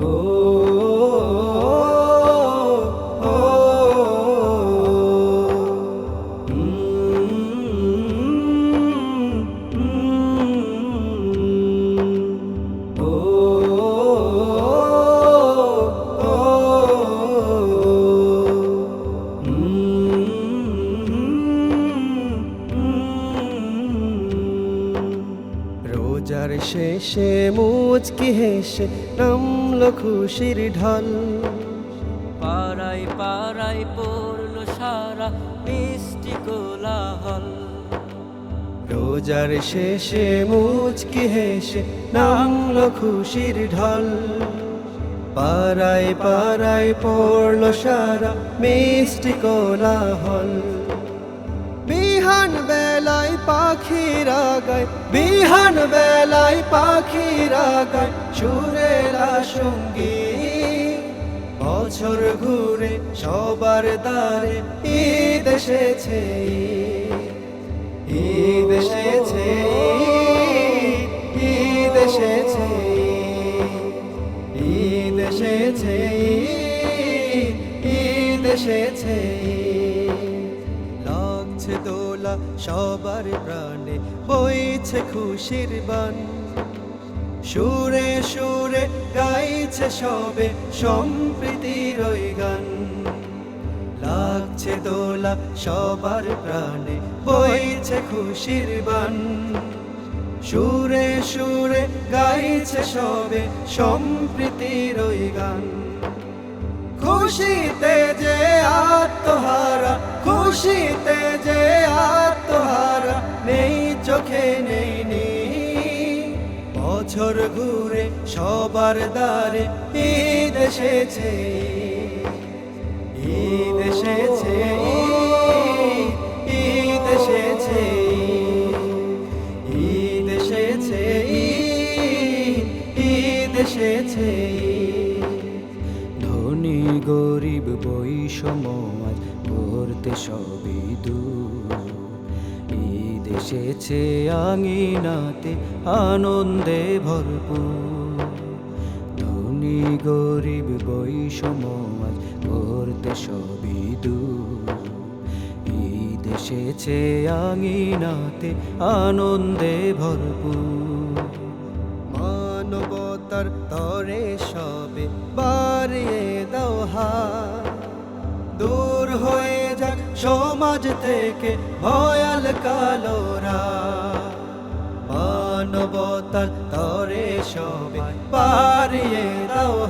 রোজার শেষে মুচকি হেসে নামলো খুশির ঢল। পাড়াই পাড়াই পড়ল সারা মিষ্টি কোলাহল। রোজার শেষে মুচকি হেসে নামলো খুশির ঢল। পাড়ায় পাড়ায় পড়ল সারা মিষ্টি কোলাহল। বিহান বেলায় পাখিরা গায় বিহান বেলায় পাখিরা গায় সুরেলা সঙ্গী বছর ঘুরে সবার দ্বারে ঈদ এসেছে ঈদ এসেছে ঈদ এসেছে ঈদ এসেছে ঈদ এসেছে। লাগছে দোলা, সবার প্রাণে বইছে খুশির বান। সুরে সুরে গাইছে সবে সম্প্রীতির গান। লাগছে দোলা, সবার প্রাণে বইছে খুশির বান। সুরে সুরে গাইছে সবে সম্প্রীতির গান। খুশিতে যে আত্মহারা, খুশিতে যে আত্মহারা, নেই চোখে, নেই নি বছর ঘুরে সবার দ্বারে ঈদ এসেছে ঈদ এসেছে ঈদ এসেছে ঈদ এসেছে ঈদ এসেছে। ধনী গরিব বৈষম্য করতে সবই দূর। ঈদ এসেছে আঙিনাতে, আনন্দে ভরপুর। ধনী গরিব বৈষম্য করতে সবই দূর। ঈদ এসেছে আঙিনাতে, আনন্দে ভরপুর। মানবতার তরে সবে বাড়িয়ে দূর হয়ে যাক সমাজ থেকে ভয়াল কালোরা। মানবতার তরে সবে বাড়িয়ে দাও।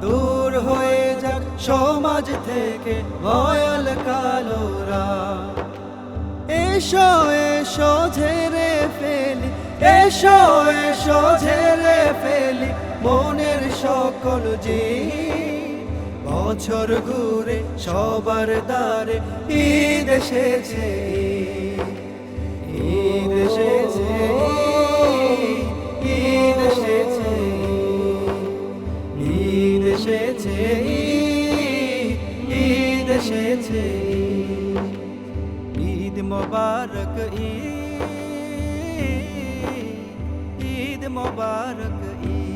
দূর হয়ে যাক সমাজ থেকে ভয়াল কালোরা। এসো এসো, ঝেড়ে ফেলি। এসো এসো, ঝেড়ে ফেলি। মনের সকল জি বছর ঘুরে সবার দ্বারে ঈদ এসেছে ঈদ এসেছে ঈদ এসেছে ঈদ এসেছে ঈদ এসেছে, ঈদ মোবারক, ঈদ ঈদ মোবারক, ঈদ